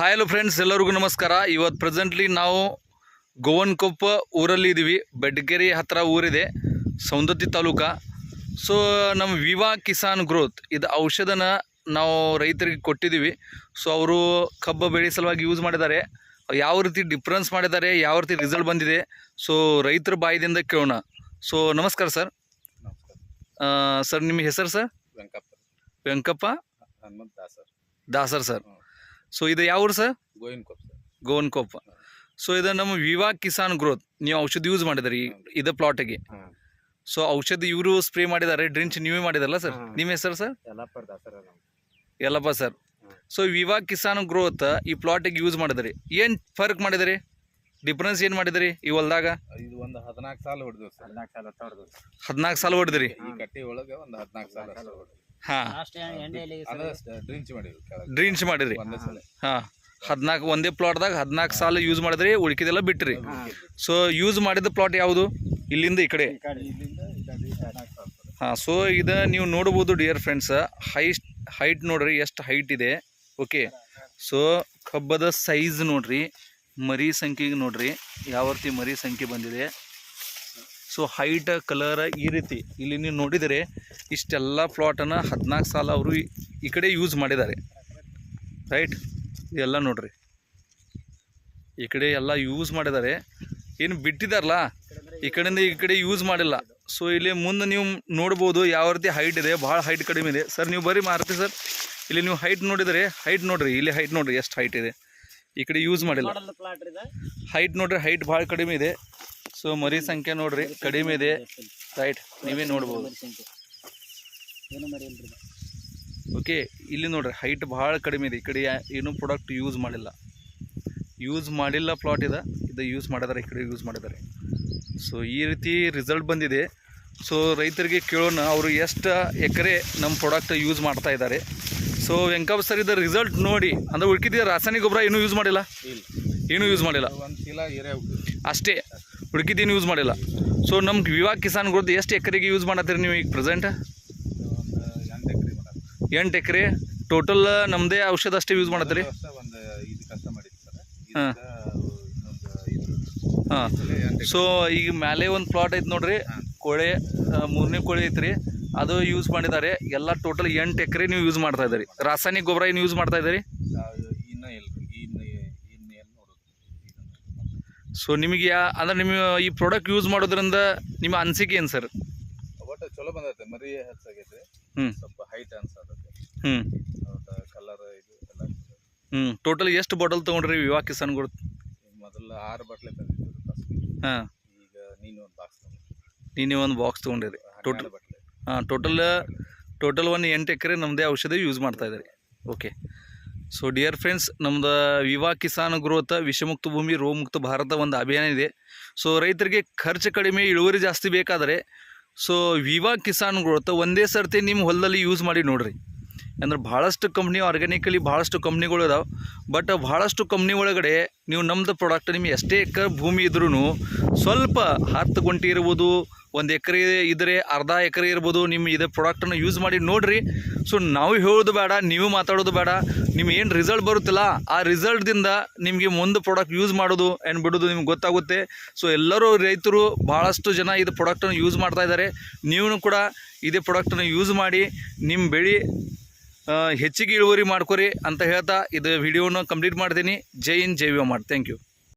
Hi hello friends ಎಲ್ಲರಿಗೂ ನಮಸ್ಕಾರ. ಇವತ್ತು ಪ್ರೆಸೆಂಟ್ಲಿ ನಾವು ಗೋವನ್ಕೊಪ್ಪ ಊರಲ್ಲಿ ಇದ್ದೀವಿ ಬೆಡ್ಗೆರೆ ಹತ್ತಿರ ಊರಿದೆ. ಸೌಂದತ್ತಿ ತಾಲೂಕ. ಸೊ ನಮ್ಮ ವಿವಾ ಕಿಸಾನ್ ಗ್ರೋತ್ ಇದು ಔಷಧನ ನಾವು ರೈತರಿಗೆ ಕೊಟ್ಟಿದ್ದೀವಿ ಸೊ ಅವರು ಕಬ್ಬು ಬೆಳೆ ಸಲುವಾಗಿ ಯೂಸ್ ಮಾಡಿದ್ದಾರೆ. ಯಾವ ರೀತಿ ಡಿಫ್ರೆನ್ಸ್ ಮಾಡಿದ್ದಾರೆ ಯಾವ ರೀತಿ ರಿಸಲ್ಟ್ ಬಂದಿದೆ ಸೊ ರೈತರ ಬಾಯಿದಿಂದ ಕೇಳೋಣ. ಸೊ ನಮಸ್ಕಾರ ಸರ್ ನಮಸ್ಕಾರ. ಸರ್ ನಿಮ್ಮ ಹೆಸರು sir Venkappa. Venkappa? Dasar. Dasar sir. So ಇದು ಯಾವ ಊರು ಸರ್? ಗೋವಿನ ಕೊಪ್ಪ ಗೋವನ್ಕೊಪ್ಪ ಸೊ ಇದು ನಮ್ಮ ವಿವಾ ಕಿಸಾನ್ ಗ್ರೋತ್ ನೀವು ಔಷಧಿ ಯೂಸ್ ಮಾಡಿದ್ರಿ ಇದು ಪ್ಲಾಟಿಗೆ ಸೊ ಔಷಧಿ ಇವರು ಸ್ಪ್ರೇ ಮಾಡಿದ್ದಾರೆ ಡ್ರಿಂಚ್ ನೀವೇ ಮಾಡಿದಾರಲ್ಲ ಸರ್. ನಿಮ್ಮ ಹೆಸರು sir? Yellappa sir. So viva Kisan growth ಈ ಪ್ಲಾಟಿಗೆ ಯೂಸ್ ಮಾಡಿದ್ರಿ. ಏನು ಫರ್ಕ್ ಮಾಡಿದ್ರಿ? ಡಿಫ್ರೆನ್ಸ್ ಏನು ಮಾಡಿದ್ರಿ ಈ ಹೊಲ್ದಾಗ? ಇದು ಒಂದು ಹದಿನಾಲ್ಕು ಸಾಲ ಹೊಡೆದ್ವಿ ಹದಿನಾಲ್ಕು ಸಾಲ ಹೊಡೆದ್ವಿ ಹದಿನಾಲ್ಕು ಸಾಲ ಹೊಡೆದ್ರಿ. ಈ ಕಟ್ಟಿ ಒಳಗೆ ಒಂದು ಹದಿನಾಲ್ಕು ಸಾಲ ಹಾಂ. ಡ್ರಿಂಚ್ ಕೆಳಗೆ. ಡ್ರಿಂಚ್ ಮಾಡಿದ್ರಿ. ಒಂದೇ ಸಲ. ಹಾಂ. ಹದಿನಾಲ್ಕು ಒಂದೇ ಪ್ಲಾಟ್ದಾಗ ಹದಿನಾಲ್ಕು ಸಾಲ ಯೂಸ್ ಮಾಡಿದ್ರಿ ಉಳ್ಕಿದೆಲ್ಲ ಬಿಟ್ರಿ. ಸೊ ಯೂಸ್ ಮಾಡಿದ ಪ್ಲಾಟ್ ಯಾವುದು? ಇಲ್ಲಿಂದ ಈ ಕಡೆ. ಇಲ್ಲಿಂದ ಈ ಕಡೆ. ಹಾಂ ಸೊ ಇದು ನೀವು ನೋಡ್ಬೋದು ಡಿಯರ್ ಫ್ರೆಂಡ್ಸ್ ಹೈಸ್ಟ್ ಹೈಟ್ ನೋಡ್ರಿ ಎಷ್ಟು ಹೈಟ್ ಇದೆ. ಓಕೆ ಸೊ ಕಬ್ಬದ ಸೈಜ್ ನೋಡ್ರಿ ಮರಿ ಸಂಖ್ಯೆಗೆ ನೋಡ್ರಿ ಯಾವ ರೀತಿ ಮರಿ ಸಂಖ್ಯೆ ಬಂದಿದೆ. ಸೊ ಹೈಟ್ ಕಲರ್ ಈ ರೀತಿ. ಇಲ್ಲಿ ನೀವು ನೋಡಿದರೆ ಇಷ್ಟೆಲ್ಲ ಪ್ಲಾಟನ್ನು ಹದಿನಾಲ್ಕು ಸಾಲ ಅವರು ಈ- ಈ ಕಡೆ ಯೂಸ್ ಮಾಡಿದ್ದಾರೆ. ರೈಟ್ ಇದೆಲ್ಲ ನೋಡ್ರಿ. ಈ ಕಡೆ ಎಲ್ಲ ಯೂಸ್ ಮಾಡಿದ್ದಾರೆ. ಏನು ಬಿಟ್ಟಿದಾರಲ್ಲ? ಈ ಕಡೆಯಿಂದ ಈ ಕಡೆ ಯೂಸ್ ಮಾಡಿಲ್ಲ. ಸೊ ಇಲ್ಲಿ ಮುಂದೆ ನೀವು ನೋಡ್ಬೋದು ಯಾವ ರೀತಿ ಹೈಟ್ ಇದೆ. ಭಾಳ ಹೈಟ್ ಕಡಿಮೆ ಇದೆ. ಸರ್ ನೀವು ಬರೀ ಮಾರುತಿ ಸರ್ ಇಲ್ಲಿ ನೀವು ಹೈಟ್ ನೋಡಿದರೆ ಹೈಟ್ ನೋಡ್ರಿ. ಇಲ್ಲಿ ಹೈಟ್ ನೋಡ್ರಿ ಎಷ್ಟು ಹೈಟ್ ಇದೆ. ಈ ಕಡೆ ಯೂಸ್ ಮಾಡಿಲ್ಲ. ಹೈಟ್ ನೋಡ್ರಿ ಹೈಟ್ ಭಾಳ ಕಡಿಮೆ ಇದೆ. ಸೊ ಮರಿ ಸಂಖ್ಯೆ ನೋಡ್ರಿ. ಕಡಿಮೆ ಇದೆ. ರೈಟ್ ನೀವೇ ನೋಡ್ಬೋದು. ಓಕೆ ಇಲ್ಲಿ ನೋಡ್ರಿ ಹೈಟ್ ಭಾಳ ಕಡಿಮೆ ಇದೆ. ಈ ಕಡೆ ಏನು ಪ್ರಾಡಕ್ಟ್ ಯೂಸ್ ಮಾಡಿಲ್ಲ. ಯೂಸ್ ಮಾಡಿಲ್ಲ ಪ್ಲಾಟ್ ಇದೆ. ಇದು ಯೂಸ್ ಮಾಡಿದ್ದಾರೆ ಈ ಕಡೆ ಯೂಸ್ ಮಾಡಿದ್ದಾರೆ ಸೊ ಈ ರೀತಿ ರಿಸಲ್ಟ್ ಬಂದಿದೆ. ಸೊ ರೈತರಿಗೆ ಕೇಳೋಣ ಅವರು ಎಷ್ಟು ಎಕರೆ ನಮ್ಮ ಪ್ರಾಡಕ್ಟ್ ಯೂಸ್ ಮಾಡ್ತಾ ಇದ್ದಾರೆ. ಸೊ ವೆಂಕಪ್ಪ ಸರ್ ಇದು ರಿಸಲ್ಟ್ ನೋಡಿ. ಅಂದ್ರೆ ಉಳ್ಕಿದ್ದೀರ ರಾಸಾಯನಿಕ ಗೊಬ್ಬರ ಏನೂ ಯೂಸ್ ಮಾಡಿಲ್ಲ? ಇಲ್ಲ. ಏನೂ ಯೂಸ್ ಮಾಡಿಲ್ಲ. ಒಂದು ಚೀಲ ಏರಿಯಾ ಅಷ್ಟೇ. ಉಳ್ಕಿದ್ದೇನು ಯೂಸ್ ಮಾಡಿಲ್ಲ. ಸೊ ನಮ್ಗೆ ವಿವಾಹ ಕಿಸಾನ್ ಗುರುದು ಎಷ್ಟು ಎಕರೆಗೆ ಯೂಸ್ ಮಾಡತ್ತೀರಿ ನೀವು ಈಗ ಪ್ರೆಸೆಂಟ್ ಎಂಟು ಎಕರೆ. ಟೋಟಲ್ ನಮ್ಮದೇ ಔಷಧ ಅಷ್ಟೇ ಯೂಸ್ ಮಾಡತ್ತೀರಿ? ಹಾ. ಸೊ ಈಗ ಮೇಲೆ ಒಂದು ಪ್ಲಾಟ್ ಐತೆ ನೋಡ್ರಿ. ಕೋಳಿ ಮೂರನೇ ಕೋಳಿ ಐತ್ರಿ. ಅದು ಯೂಸ್ ಮಾಡಿದ್ದಾರೆ. ಎಲ್ಲ ಟೋಟಲ್ ಎಂಟು ಎಕರೆ ನೀವು ಯೂಸ್ ಮಾಡ್ತಾ ಇದ್ದೀರಿ. ರಾಸಾಯನಿಕ ಗೊಬ್ಬರ ಏನು ಯೂಸ್ ಮಾಡ್ತಾ ಇದ್ದೀರಿ? ಸೊ ನಿಮಗೆ ಯಾ ಅಂದ್ರೆ ನಿಮ್ಮ ಈ ಪ್ರಾಡಕ್ಟ್ ಯೂಸ್ ಮಾಡೋದ್ರಿಂದ ನಿಮ್ಮ ಅನಿಸಿಕೆ ಏನು ಸರ್ ಒಟ್ಟು ಚಲೋ ಬಂದೈತೆ ಮರಿ ಹೆಚ್ಚಾಗೈತೆ ಹ್ಮ್. ಸ್ವಲ್ಪ ಹೈಟ್ ಅನ್ಸತ್ತೆ ಹ್ಞೂ ಕಲರ್ ಇದು ಎಲ್ಲ. ಹ್ಞೂ ಟೋಟಲ್ ಎಷ್ಟು ಬಾಟಲ್ ತೊಗೊಂಡ್ರಿ ವಿವಾ ಕಿಸಾನ್ ಗ್ರೋತ್? ಈಗ ಮೊದಲು ಆರು ಬಟ್ಲೆ ತಂದಿದ್ದು ಫಸ್ಟ್ ಹಾಂ. ಈಗ ನೀನು ಒಂದು ಬಾಕ್ಸ್ ನೀನೇ ಒಂದು ಬಾಕ್ಸ್ ತೊಗೊಂಡಿರಿ. ಟೋಟಲ್ ಬಟ್ಲೆ ಹಾಂ ಟೋಟಲ್ ಟೋಟಲ್ ಒಂದು ಎಂಟು ಎಕರೆ ನಮ್ಮದೇ ಔಷಧಿ ಯೂಸ್ ಮಾಡ್ತಾ ಇದ್ದೀರಿ. ಓಕೆ ಸೊ ಡಿಯರ್ ಫ್ರೆಂಡ್ಸ್ ನಮ್ದು ವಿವಾ ಕಿಸಾನ್ ಗ್ರೋತ್ ವಿಷಮುಕ್ತ ಭೂಮಿ ರೋಗಮುಕ್ತ ಭಾರತ ಒಂದು ಅಭಿಯಾನ ಇದೆ. ಸೊ ರೈತರಿಗೆ ಖರ್ಚು ಕಡಿಮೆ, ಇಳುವರಿ ಜಾಸ್ತಿ ಬೇಕಾದರೆ ಸೊ ವಿವಾ ಕಿಸಾನ್ ಗ್ರೋತ್ ಒಂದೇ ಸರ್ತಿ ನಿಮ್ಮ ಹೊಲದಲ್ಲಿ ಯೂಸ್ ಮಾಡಿ ನೋಡ್ರಿ. ಅಂದ್ರೆ ಭಾಳಷ್ಟು ಕಂಪ್ನಿ ಆರ್ಗ್ಯಾನಿಕಲಿ ಭಾಳಷ್ಟು ಕಂಪ್ನಿಗಳು ಇದಾವೆ. ಬಟ್ ಭಾಳಷ್ಟು ಕಂಪ್ನಿ ಒಳಗಡೆ ನೀವು ನಮ್ಮದು ಪ್ರಾಡಕ್ಟ್ ನಿಮ್ಗೆ ಎಷ್ಟೇ ಎಕರೆ ಭೂಮಿ ಇದ್ರೂ ಸ್ವಲ್ಪ ಹತ್ತು ಗುಂಟೆ ಇರ್ಬೋದು, ಒಂದು ಎಕರೆ ಇದ್ದರೆ ಅರ್ಧ ಎಕರೆ ಇರ್ಬೋದು ನಿಮ್ಮ ಇದೇ ಪ್ರಾಡಕ್ಟನ್ನು ಯೂಸ್ ಮಾಡಿ ನೋಡಿರಿ. ಸೊ ನಾವು ಹೇಳೋದು ಬೇಡ, ನೀವು ಮಾತಾಡೋದು ಬೇಡ, ನಿಮ್ಗೆ ಏನು ರಿಸಲ್ಟ್ ಬರುತ್ತಿಲ್ಲ, ಆ ರಿಸಲ್ಟ್ದಿಂದ ನಿಮಗೆ ಮುಂದೆ ಪ್ರಾಡಕ್ಟ್ ಯೂಸ್ ಮಾಡೋದು ಏನು ಬಿಡೋದು ನಿಮ್ಗೆ ಗೊತ್ತಾಗುತ್ತೆ. ಸೊ ಎಲ್ಲರೂ ರೈತರು ಭಾಳಷ್ಟು ಜನ ಇದು ಪ್ರಾಡಕ್ಟನ್ನು ಯೂಸ್ ಮಾಡ್ತಾ ಇದ್ದಾರೆ ನೀವು ಕೂಡ ಇದೇ ಪ್ರಾಡಕ್ಟನ್ನು ಯೂಸ್ ಮಾಡಿ ನಿಮ್ಮ ಬೆಳೆ ಹೆಚ್ಚಿಗೆ ಇಳುವರಿ ಮಾಡ್ಕೊರಿ ಅಂತ ಹೇಳ್ತಾ ಇದು ವಿಡಿಯೋನ ಕಂಪ್ಲೀಟ್ ಮಾಡ್ತೀನಿ. ಜೈ ಇನ್ ಜೈ ವಿ ಮಾಡಿ ಥ್ಯಾಂಕ್ ಯು